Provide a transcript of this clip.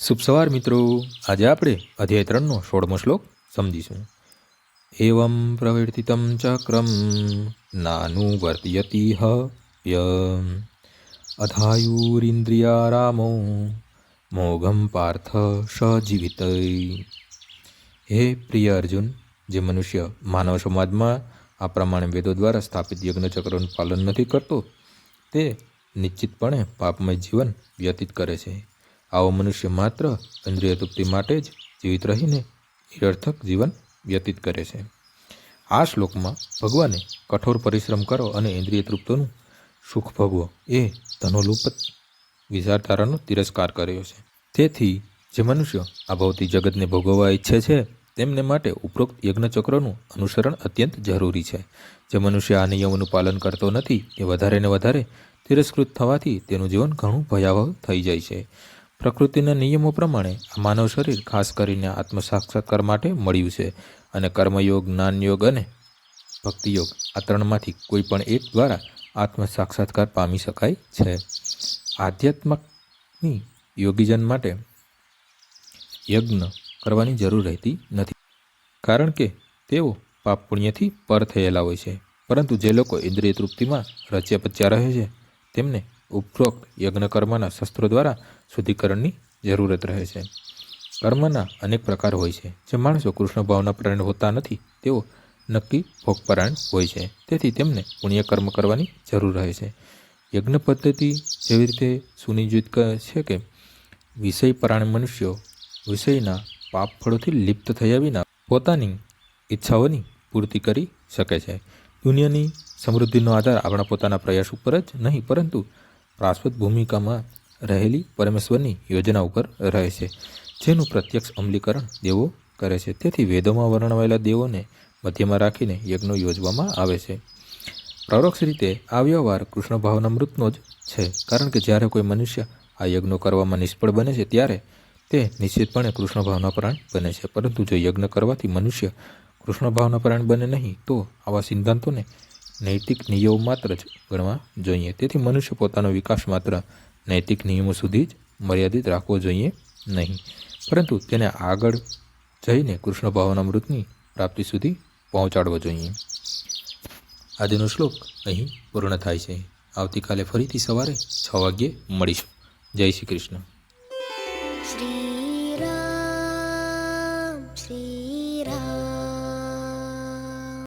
શુભ સવાર મિત્રો. આજે આપણે અધ્યાય ત્રણનો સોળમો શ્લોક સમજીશું. એવમ પ્રવર્તિતમ ચક્રમ નાનું વર્તયતી હ્ય અધાયુરિન્દ્રિયારામો મોઘમ પાર્થ સજીવિત હે પ્રિય અર્જુન, જે મનુષ્ય માનવ સમાજમાં આ પ્રમાણે વેદો દ્વારા સ્થાપિત યજ્ઞચક્રનું પાલન નથી કરતો, તે નિશ્ચિતપણે પાપમય જીવન વ્યતીત કરે છે. આવો મનુષ્ય માત્ર ઇન્દ્રિય તૃપ્તિ માટે જ જીવિત રહીને નિરર્થક જીવન વ્યતીત કરે છે. આ શ્લોકમાં ભગવાને કઠોર પરિશ્રમ કરો અને ઇન્દ્રિય તૃપ્તોનું સુખ ભોગવો એ ધનોલુપત વિચારધારાનો તિરસ્કાર કર્યો છે. તેથી જે મનુષ્ય આ ભૌતિક જગતને ભોગવવા ઈચ્છે છે, તેમને માટે ઉપરોક્ત યજ્ઞચક્રનું અનુસરણ અત્યંત જરૂરી છે. જે મનુષ્ય આ નિયમોનું પાલન કરતો નથી, એ વધારે ને વધારે તિરસ્કૃત થવાથી તેનું જીવન ઘણું ભયાવહ થઈ જાય છે. પ્રકૃતિના નિયમો પ્રમાણે આ માનવ શરીર ખાસ કરીને આત્મ સાક્ષાત્કાર માટે મળ્યું છે અને કર્મયોગ, જ્ઞાનયોગ અને ભક્તિયોગ આ ત્રણમાંથી કોઈ પણ એક દ્વારા આત્મ સાક્ષાત્કાર પામી શકાય છે. આધ્યાત્મકની યોગીજન માટે યજ્ઞ કરવાની જરૂર રહેતી નથી, કારણ કે તેઓ પાપ પુણ્યથી પર થયેલા હોય છે. પરંતુ જે લોકો ઇન્દ્રિય તૃપ્તિમાં રચ્યા પચ્યા રહે છે, તેમને ઉપરોક્ત યજ્ઞ કર્મના શસ્ત્રો દ્વારા શુદ્ધિકરણની જરૂરત રહે છે. કર્મના અનેક પ્રકાર હોય છે. જે માણસો કૃષ્ણ ભાવના પ્રાણ હોતા નથી, તેઓ નક્કી ભોગપરાયણ હોય છે. તેથી તેમને પુણ્ય કર્મ કરવાની જરૂર રહે છે. યજ્ઞ પદ્ધતિ જેવી રીતે સુનિયોજિત છે કે વિષય પરાયણ મનુષ્યો વિષયના પાપ ફળોથી લિપ્ત થયા વિના પોતાની ઈચ્છાઓની પૂર્તિ કરી શકે છે. દુનિયાની સમૃદ્ધિનો આધાર આપણા પોતાના પ્રયાસ ઉપર જ નહીં, પરંતુ શાશ્વત ભૂમિકામાં રહેલી પરમેશ્વરની યોજના ઉપર રહે છે, જેનું પ્રત્યક્ષ અમલીકરણ દેવો કરે છે. તેથી વેદોમાં વર્ણવાયેલા દેવોને મધ્યમાં રાખીને યજ્ઞો યોજવામાં આવે છે. પરોક્ષ રીતે આ વ્યવહાર કૃષ્ણ ભાવના મૃતનો જ છે, કારણ કે જ્યારે કોઈ મનુષ્ય આ યજ્ઞો કરવામાં નિષ્ફળ બને છે, ત્યારે તે નિશ્ચિતપણે કૃષ્ણ ભાવના પ્રાણ બને છે. પરંતુ જો યજ્ઞ કરવાથી મનુષ્ય કૃષ્ણ ભાવના પ્રાણ બને નહીં, તો આવા સિદ્ધાંતોને નૈતિક નિયમો માત્ર જ ગણવા જોઈએ. તેથી મનુષ્ય પોતાનો વિકાસ માત્ર નૈતિક નિયમો સુધી જ મર્યાદિત રાખવો જોઈએ નહીં. પરંતુ તેને આગળ જઈને કૃષ્ણ ભાવના મૃતની પ્રાપ્તિ સુધી પહોંચાડવો જોઈએ. આજનો શ્લોક અહીં પૂર્ણ થાય છે. આવતીકાલે ફરીથી સવારે છ વાગ્યે મળીશું. જય શ્રી કૃષ્ણ.